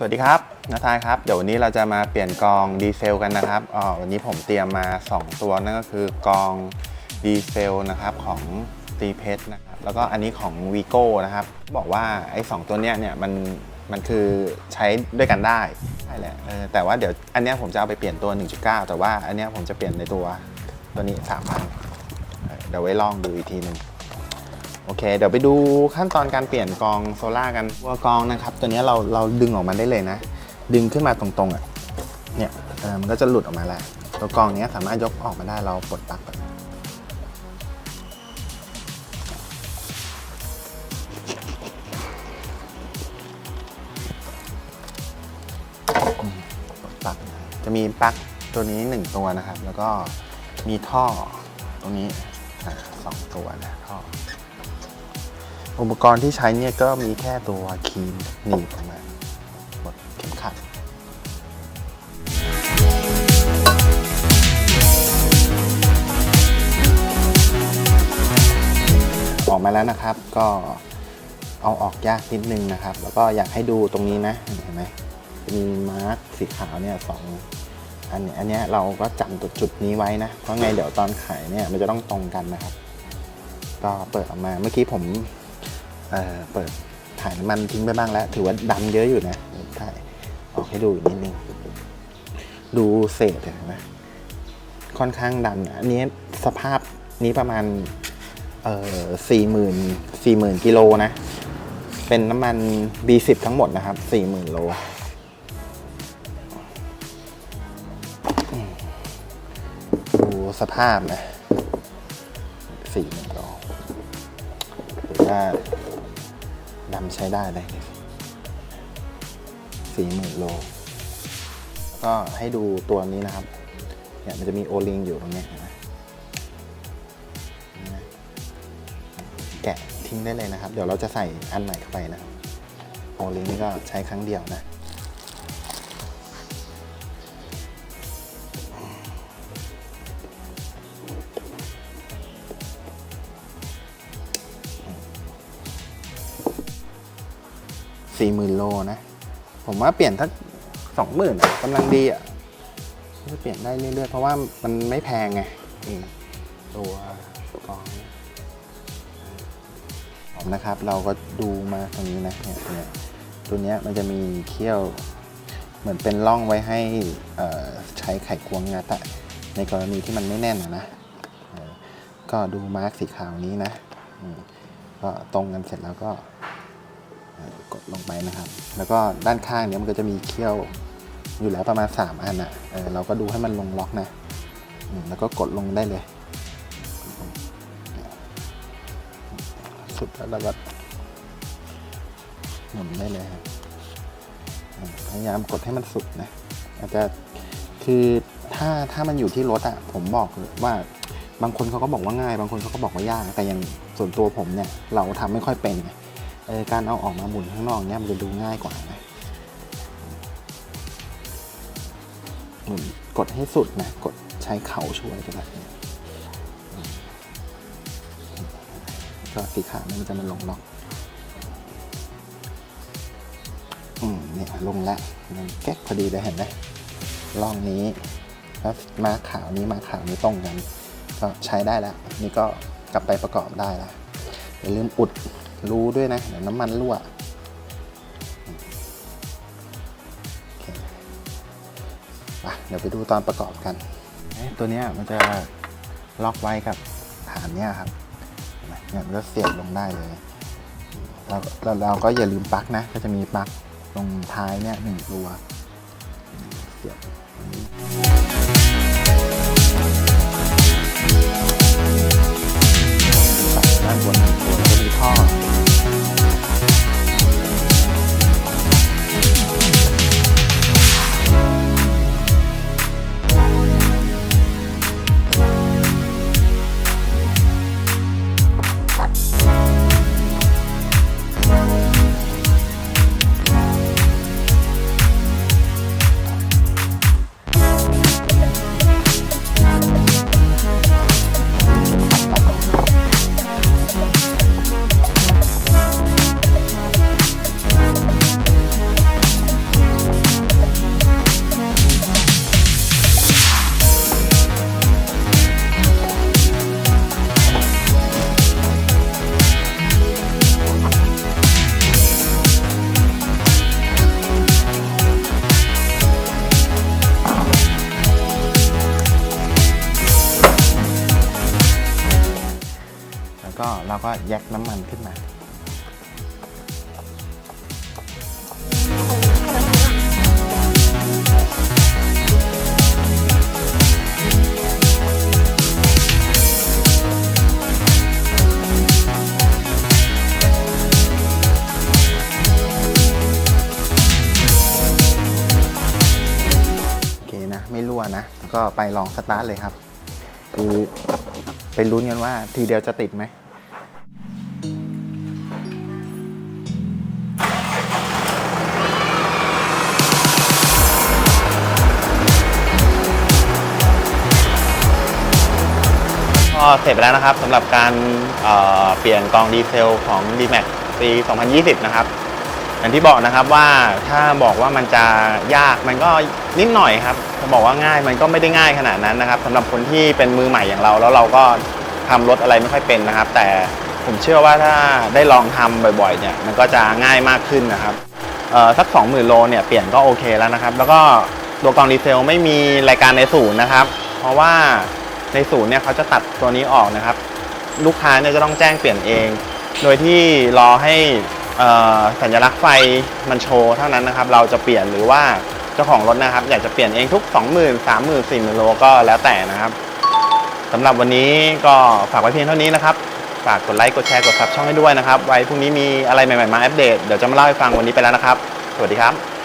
สวัสดีครับนาทายครับ เดี๋ยววันนี้เราจะมาเปลี่ยนกองดีเซลกันนะครับอ๋อวันนี้ผมเตรียมมา 2 ตัวนั่นก็คือกองดีเซลนะครับของตีเพชรนะครับแล้วก็อันนี้ของ v ีโก้นะครับ บอกว่าไอ้สองตัวเนี้ยเนี่ยมันมันคือใช้ด้วยกันได้ใช่แหละเออแต่ว่าเดี๋ยวอันเนี้ยผมจะเอาไปเปลี่ยนตัว 1.9 แต่ว่าอันเนี้ยผมจะเปลี่ยนในตัวตัวนี้3,000เออเดี๋ยวไว้ลองดูอีกทีหนึ่ง โอเค เดี๋ยวไปดูขั้นตอนการเปลี่ยนกองโซล่ากันตัวกองนะครับ ตัวนี้เราเราดึงออกมาได้เลยนะ ดึงขึ้นมาตรงๆอะเนี่ยมันก็จะหลุดออกมาแล้วตัวกองนี้สามารถยกออกมาได้เราปลดปลั๊กปลดปลั๊กจะมีปลั๊กตัวนี้หนึ่งตัวนะครับ แล้วก็มีท่อตรงนี้สองตัวนะท่อ อุปกรณ์ที่ใช้เนี่ยก็มีแค่ตัวครีมหนีบออกมาหมดเข็มขัดออกมาแล้วนะครับก็เอาออกยากนิดนึงนะครับ แล้วก็อยากให้ดูตรงนี้นะเห็นไหมมีมาร์กสีขาวเนี่ยสองอันเนี้ยอันเนี้ยเราก็จำตัวจุดนี้ไว้นะ เพราะไงเดี๋ยวตอนขายเนี่ยมันจะต้องตรงกันนะครับ ก็เปิดออกมาเมื่อกี้ผม เอ่อเปิดถ่ายน้ำมันทิ้งไปบ้างแล้ว ถือว่าดำเยอะอยู่นะถ่ายออกให้ดูอีกนิดนึง ดูเศษเห็นไหมค่อนข้างดำนะอันนี้สภาพนี้ประมาณเอ่อสี่หมื่นสี่หมื่นกิโลนะ เป็นน้ำมัน B10 ทั้งหมดนะครับสี่หมื่นโลดูสภาพนะสี่หมื่นโลถือว่า ดำใช้ได้เลยสี่หมื่นโล ก็ให้ดูตัวนี้นะครับ เนี่ยมันจะมีโอลิงอยู่ตรงนี้เห็นไหมนี่นะแกะทิ้งได้เลยนะครับ เดี๋ยวเราจะใส่อันใหม่เข้าไปนะครับโอลิงนี่ก็ใช้ครั้งเดียวนะ สี่หมื่นโลนะ ผมว่าเปลี่ยนทักสองหมื่นกำลังดีอะจะเปลี่ยนได้เรื่อยๆ เพราะว่ามันไม่แพงไงตัวกรองเนี่ยผมนะครับ เราก็ดูมาตรงนี้นะเนี่ยเนี่ยตัวเนี้ยมันจะมีเขี้ยวเหมือนเป็นร่องไว้ให้ใช้ไขควงงัดอะในกรณีที่มันไม่แน่นนะก็ดูมาร์กสีขาวนี้นะก็ตรงกันเสร็จแล้วก็ กดลงไปนะครับ แล้วก็ด้านข้างเนี้ยมันก็จะมีเขี้ยวอยู่แล้วประมาณ 3 อันอะเออเราก็ดูให้มันลงล็อกนะแล้วก็กดลงได้เลย สุดแล้วเราก็หมุนได้เลยครับพยายามกดให้มันสุดนะอาจจะคือถ้าถ้ามันอยู่ที่รถอะผมบอกว่าบางคนเขาก็บอกว่าง่าย บางคนเขาก็บอกว่ายากแต่อย่างส่วนตัวผมเนี่ยเราทำไม่ค่อยเป็นไง การเอาออกมาหมุนข้างนอกเนี่ยมันจะดูง่ายกว่านะหมุนกดให้สุดนะกดใช้เข่าช่วยก็ได้เนี่ยอืมก็สีขาวนี่มันจะมาลงล็อกอืมเนี่ยลงล้วมันแก๊กพอดีเลยเห็นไหมล่องนี้แล้วมาขาวนี้มาขาวนี้ตรงกัน ก็ใช้ได้แล้วนี่ก็กลับไปประกอบได้ล้วอย่าลืมอุด รู้ด้วยนะเดี๋ยวน้ำมันรั่วเคไปเดี๋ยวไปดูตอนประกอบกัน ตัวนี้มันจะล็อกไว้กับฐานเนี้ยครับเนี่ยมันก็เสียบลงได้เลยแล้วแล้วเราก็อย่าลืมปลั๊กนะ ก็จะมีปลั๊กตรงท้ายเนี่ยหนึ่งตัว เสียบตรงนี้ เราก็แยกน้ำมันขึ้นมาโอเคนะไม่รั่วนะ ก็ไปลองสตาร์ทเลยครับ คือไปลุ้นกันว่าทีเดียวจะติดไหม เสร็จไปแล้วนะครับสำหรับการเเปลี่ยนกองดีเซลของ D-Max ปี 2020 นะครับ อย่างที่บอกนะครับว่าถ้าบอกว่ามันจะยากมันก็นิดหน่อยครับถ้าบอกว่าง่ายมันก็ไม่ได้ง่ายขนาดนั้นนะครับสำหรับคนที่เป็นมือใหม่อย่างเรา แล้วเราก็ทำรถอะไรไม่ค่อยเป็นนะครับ แต่ผมเชื่อว่าถ้าได้ลองทำบ่อยๆเนี่ยมันก็จะง่ายมากขึ้นนะครับสัก 20,000โลเนี่ยเปลี่ยนก็โอเคแล้วนะครับ แล้วก็ตัวกองดีเซลไม่มีรายการในศูนย์นะครับ เพราะว่า ในศูนย์เนี่ยเขาจะตัดตัวนี้ออกนะครับ ลูกค้าเนี่ยจะต้องแจ้งเปลี่ยนเอง โดยที่รอให้สัญลักษณ์ไฟมันโชว์เท่านั้นนะครับ เราจะเปลี่ยนหรือว่าเจ้าของรถนะครับ อยากจะเปลี่ยนเองทุก 20,000 30,000 40,000โลก็แล้วแต่นะครับสำหรับวันนี้ก็ฝากไว้เพียงเท่านี้นะครับฝากกดไลค์กดแชร์กดซับช่องให้ด้วยนะครับ ไว้พรุ่งนี้มีอะไรใหม่ๆมาอัปเดตเดี๋ยวจะมาเล่าให้ฟังวันนี้ไปแล้วนะครับ สวัสดีครับ